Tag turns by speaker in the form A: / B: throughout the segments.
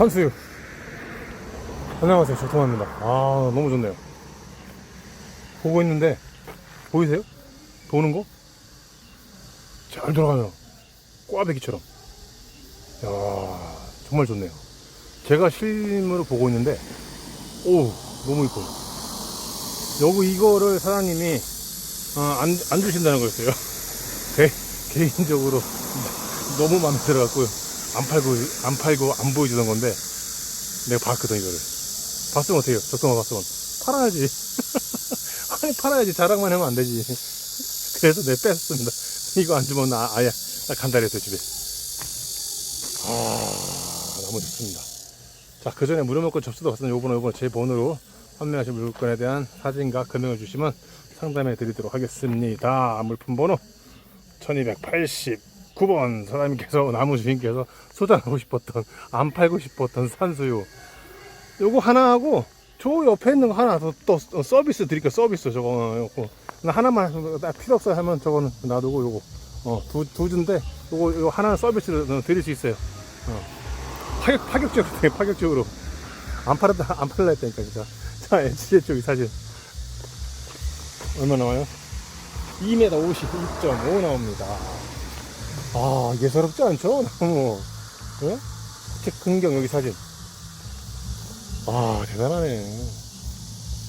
A: 산수유. 안녕하세요. 조통합니다. 아, 너무 좋네요. 보고 있는데, 보이세요? 도는 거? 잘 돌아가요. 꽈배기처럼. 야 정말 좋네요. 제가 실물로 보고 있는데, 오, 너무 이뻐요. 여기 이거를 사장님이, 어, 안, 안 주신다는 거였어요. 개, 개인적으로 너무 마음에 들어갖고, 안 팔고, 안 팔고, 안 보여주던 건데, 내가 봤거든, 이거를. 봤으면 어때요? 적성화 봤으면. 팔아야지. 아니, 팔아야지. 자랑만 하면 안 되지. 그래서 내가 뺐습니다. 이거 안 주면 나, 아예, 나 간다랬어요, 집에. 아, 너무 좋습니다. 자, 그 전에 무료먹고 접수도 왔으니 요번에 요번에 제 번호로 판매하신 물건에 대한 사진과 금액을 주시면 상담해 드리도록 하겠습니다. 물품 번호 1289번 사장님께서 나무 주인께서 소장하고 싶었던 안 팔고 싶었던 산수유. 요거 하나 하고 저 옆에 있는 거 하나 더 또 서비스 드릴게요. 서비스 저거 요거. 나 하나만 나 필요 없어 하면 저거는 놔두고 요거 어두 두 주인데 요거 요거 하나 서비스로 드릴 수 있어요. 어. 파격 파격적으로 파격적으로. 안 팔았다 안 팔라 했다니까 진짜. 자 LG 쪽이 사진. 얼마 나와요? 2m 52.5 나옵니다. 아, 예사롭지 않죠? 너무. 예? 특 근경 여기 사진. 아, 대단하네.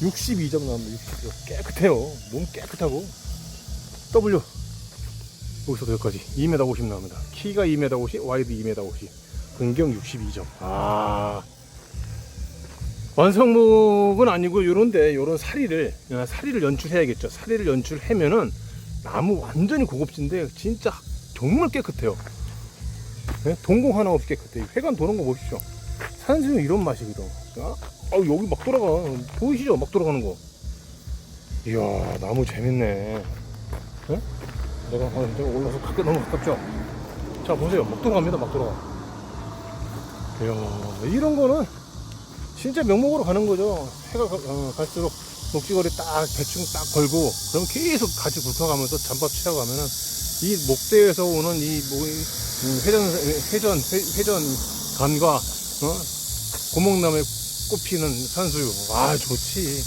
A: 62점 나옵니다. 62점. 깨끗해요. 몸 깨끗하고. W. 여기서도 여기까지. 2m 50 나옵니다. 키가 2m 50, 와이드 2m 50. 근경 62점. 아. 완성목은 아니고 요런데 요런 사리를 어, 사리를 연출해야겠죠 사리를 연출하면은 나무 완전히 고급진데 진짜 정말 깨끗해요. 네? 동공 하나 없이 깨끗해요 회관 도는 거 보십시오. 산수유 이런 맛이거든 아, 아우, 여기 막 돌아가. 보이시죠? 막 돌아가는 거. 이야 나무 재밌네. 네? 내가, 아, 내가 올라서 가까 너무 가깝죠? 자 보세요. 막 돌아갑니다. 막 돌아가. 이야 이런 거는 진짜 명목으로 가는 거죠. 해가 가- 어, 갈수록 녹지거리 딱 대충 딱 걸고 그럼 계속 같이 굵혀가면서 잠밥 취하가면은 이 목대에서 오는 이 뭐, 회전 회전 회- 회전 간과 어? 고목나무에 꽃피는 산수유 와 좋지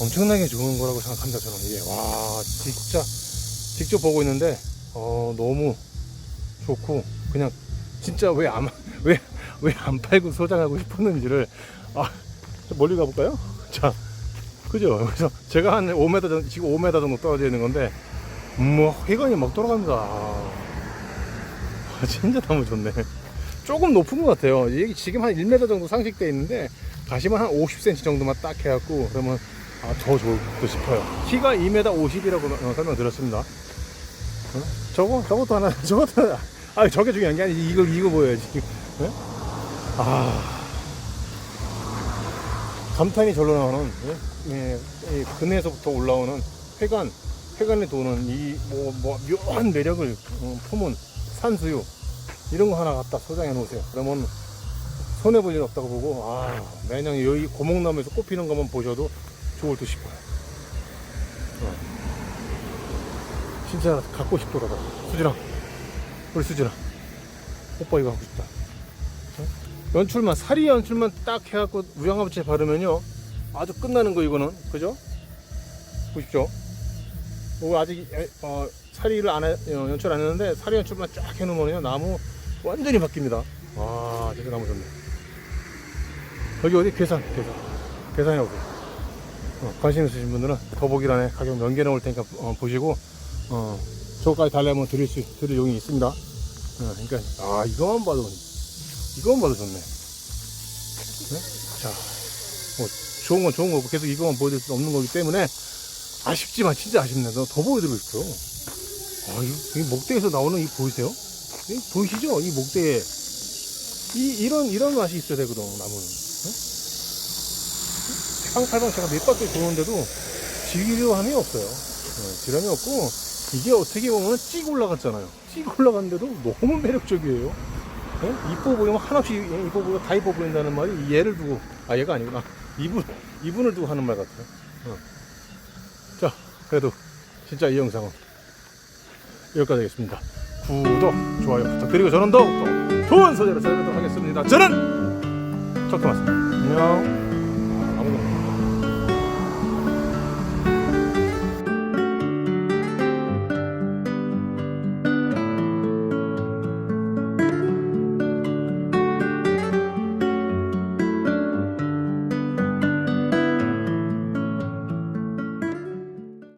A: 엄청나게 좋은 거라고 생각합니다 저는 이게 와 진짜 직접 보고 있는데 어 너무 좋고 그냥 진짜 왜 안 왜 왜 안 팔고 소장하고 싶었는지를 아, 좀 멀리 가볼까요? 자, 그죠? 그래서 제가 한 5m 정도, 지금 5m 정도 떨어져 있는 건데, 뭐, 회관이 막 돌아갑니다. 아, 진짜 너무 좋네. 조금 높은 것 같아요. 이게 지금 한 1m 정도 상식돼 있는데, 가시면 한 50cm 정도만 딱 해갖고, 그러면, 아, 더 좋을 듯 싶어요. 키가 2m 50이라고 설명드렸습니다. 어? 저거, 저것도 하나, 저것도 하나. 아, 저게 중요한 게 아니지. 이거, 이거 보여야지. 예? 아. 감탄이 절로 나오는 예? 예, 이 근에서부터 올라오는 회관 회관에 도는 이뭐 뭐 묘한 매력을 어, 품은 산수유 이런 거 하나 갖다 소장해 놓으세요. 그러면 손해 볼 일 없다고 보고 아 매년 여기 고목나무에서 꽃피는 것만 보셔도 좋을 듯 싶어요. 어. 진짜 갖고 싶더라고. 수진아, 우리 수진아, 오빠 이거 하고 싶다. 연출만 사리 연출만 딱 해갖고 우양아버지에 바르면요 아주 끝나는 거 이거는 그죠? 보십시오 이거 아직 에, 어, 사리를 안 해, 어, 연출 안 했는데 사리 연출만 쫙 해놓으면요 나무 완전히 바뀝니다. 와 진짜 나무 좋네. 여기 어디? 계산 계산. 계산해 오세요 어, 관심 있으신 분들은 더보기란에 가격 연결해 놓을 테니까 어, 보시고 어, 저거까지 달래면 드릴 수 드릴 용이 있습니다. 어, 그러니까 아 이거만 봐도 이거만 봐도 좋네. 네? 자, 뭐 좋은 건 좋은 거고 계속 이거만 보여줄 수 없는 거기 때문에 아쉽지만 진짜 아쉽네. 너더 보여드리고 싶어. 아, 이, 이 목대에서 나오는 이 보이세요? 이 보이시죠? 이 목대에 이 이런 이런 맛이 있어야 되거든 나무는. 네? 상팔방 제가 몇 바퀴 도는데도 지루함이 없어요. 어, 지루함이 없고 이게 어떻게 보면 찍 올라갔잖아요. 찍 올라갔는데도 너무 매력적이에요. 어? 이뻐 보이면 한없이 이뻐 보이고 다 이뻐 보인다는 말이 얘를 두고 아 얘가 아니구나 이분 이분을 두고 하는 말 같아요. 어. 자 그래도 진짜 이 영상은 여기까지 하겠습니다. 구독 좋아요 부탁드리고 저는 더욱더 좋은 소재로 찾아뵙도록 하겠습니다. 저는 척 맞습니다. 안녕.